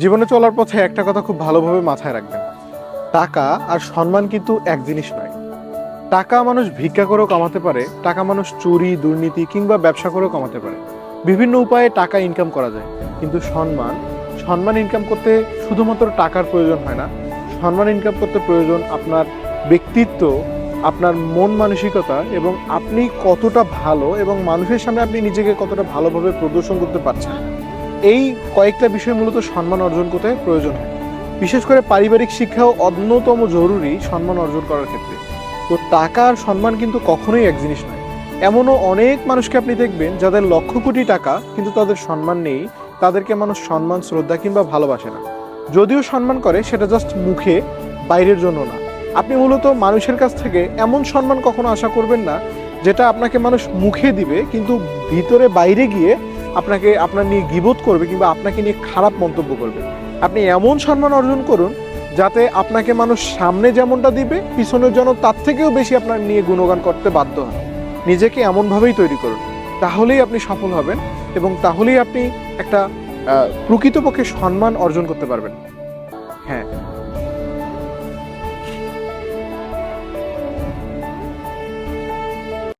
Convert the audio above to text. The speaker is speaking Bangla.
জীবনে চলার পথে একটা কথা খুব ভালোভাবে মাথায় রাখবেন। টাকা আর সম্মান কিন্তু এক জিনিস নয়। টাকা মানুষ ভিক্ষা করেও কামাতে পারে, টাকা মানুষ চুরি, দুর্নীতি কিংবা ব্যবসা করেও কামাতে পারে। বিভিন্ন উপায়ে টাকা ইনকাম করা যায়। কিন্তু সম্মান সম্মান ইনকাম করতে শুধুমাত্র টাকার প্রয়োজন হয় না। সম্মান ইনকাম করতে প্রয়োজন আপনার ব্যক্তিত্ব, আপনার মন মানসিকতা এবং আপনি কতটা ভালো এবং মানুষের সামনে আপনি নিজেকে কতটা ভালোভাবে প্রদর্শন করতে পারছেন। এই কয়েকটা বিষয় মূলত সম্মান অর্জন করতে প্রয়োজন হয়। বিশেষ করে পারিবারিক শিক্ষাও অন্যতম জরুরি সম্মান অর্জন করার ক্ষেত্রে। তো টাকা আর সম্মান কিন্তু কখনোই এক জিনিস নয়। এমনও অনেক মানুষকে আপনি দেখবেন যাদের লক্ষ কোটি টাকা কিন্তু তাদের সম্মান নেই, তাদেরকে মানুষ সম্মান, শ্রদ্ধা কিংবা ভালোবাসে না। যদিও সম্মান করে, সেটা জাস্ট মুখে, বাইরের জন্য না। আপনি মূলত মানুষের কাছ থেকে এমন সম্মান কখনো আশা করবেন না, যেটা আপনাকে মানুষ মুখে দিবে, কিন্তু ভিতরে বাইরে গিয়ে আপনাকে, আপনার নিয়ে গিবোধ করবে কিংবা আপনাকে নিয়ে খারাপ মন্তব্য করবে। আপনি এমন সম্মান অর্জন করুন যাতে আপনাকে মানুষ সামনে যেমনটা দিবে, পিছনের জন্য তার থেকেও বেশি আপনার নিয়ে গুণগান করতে বাধ্য হয় নিজেকে এমনভাবেই তৈরি করুন। তাহলেই আপনি সফল হবেন এবং তাহলেই আপনি একটা প্রকৃতপক্ষে সম্মান অর্জন করতে পারবেন। হ্যাঁ।